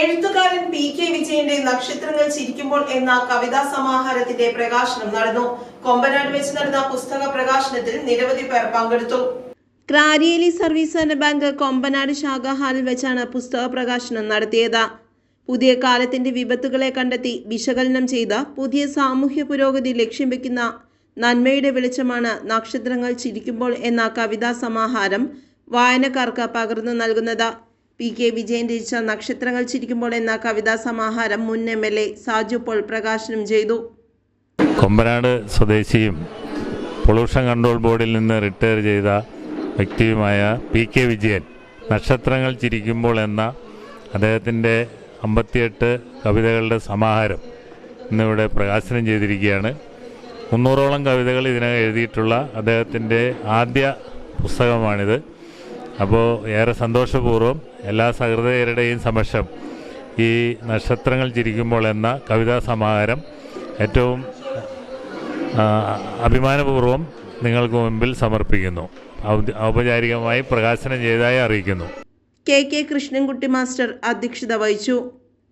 എഴുത്തുകാരൻ P K വിജയന്റെ നക്ഷത്രങ്ങൾ ചിരിക്കുമ്പോൾ എന്ന കവിതാ സമാഹാരത്തിന്റെ പ്രകാശനം നടന്നു. കൊമ്പനാട് വെച്ച് നടന്ന പുസ്തക പ്രകാശനത്തിൽ നിരവധി പേർ പങ്കെടുത്തു. ക്രാരിയേലി സർവീസ് സഹകരണ ബാങ്ക് കൊമ്പനാട് ശാഖാ ഹാളിൽ വെച്ചാണ് പുസ്തക പ്രകാശനം നടത്തിയത്. പുതിയ കാലത്തിന്റെ വിപത്തുകളെ കണ്ടെത്തി വിശകലനം ചെയ്ത പുതിയ സാമൂഹ്യ പുരോഗതി ലക്ഷ്യം വെക്കുന്ന നന്മയുടെ വെളിച്ചമാണ് നക്ഷത്രങ്ങൾ ചിരിക്കുമ്പോൾ എന്ന കവിതാ സമാഹാരം വായനക്കാർക്ക് പകർന്നു നൽകുന്നത്. പി കെ വിജയൻ രചിച്ച നക്ഷത്രങ്ങൾ ചിരിക്കുമ്പോൾ എന്ന കവിതാ സമാഹാരം മുൻ M L A Saju Paul പ്രകാശനം ചെയ്തു. കൊമ്പനാട് സ്വദേശിയും പൊള്യൂഷൻ കൺട്രോൾ ബോർഡിൽ നിന്ന് റിട്ടയർ ചെയ്ത വ്യക്തിയുമായ പി കെ വിജയൻ നക്ഷത്രങ്ങൾ ചിരിക്കുമ്പോൾ എന്ന അദ്ദേഹത്തിന്റെ അമ്പത്തിയെട്ട് കവിതകളുടെ സമാഹാരം ഇന്നിവിടെ പ്രകാശനം ചെയ്തിരിക്കുകയാണ്. മുന്നൂറോളം കവിതകൾ ഇതിനകം എഴുതിയിട്ടുള്ള അദ്ദേഹത്തിന്റെ ആദ്യ പുസ്തകമാണിത്. അപ്പോൾ ഏറെ സന്തോഷപൂർവം എല്ലാ സഹൃദയരുടെയും സമക്ഷം ഈ നക്ഷത്രങ്ങൾ ചിരിക്കുമ്പോൾ എന്ന കവിതാ സമാഹാരം ഏറ്റവും അഭിമാനപൂർവം നിങ്ങൾക്ക് മുമ്പിൽ സമർപ്പിക്കുന്നു. ഔപചാരികമായി പ്രകാശനം ചെയ്തതായി അറിയിക്കുന്നു. കെ കെ കൃഷ്ണൻകുട്ടി മാസ്റ്റർ അധ്യക്ഷത വഹിച്ചു.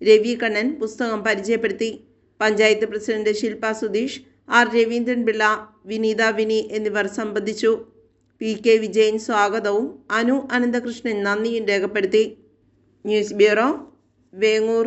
രവി കണ്ണൻ പുസ്തകം പരിചയപ്പെടുത്തി. പഞ്ചായത്ത് പ്രസിഡന്റ് ശില്പ സുധീഷ് ആർ രവീന്ദ്രൻ പിള്ള വിനീത വിനി എന്നിവർ സംബന്ധിച്ചു. പി കെ വിജയൻ സ്വാഗതവും. അനു അനന്തകൃഷ്ണൻ നന്ദിയും രേഖപ്പെടുത്തി. News bureau Vengoor.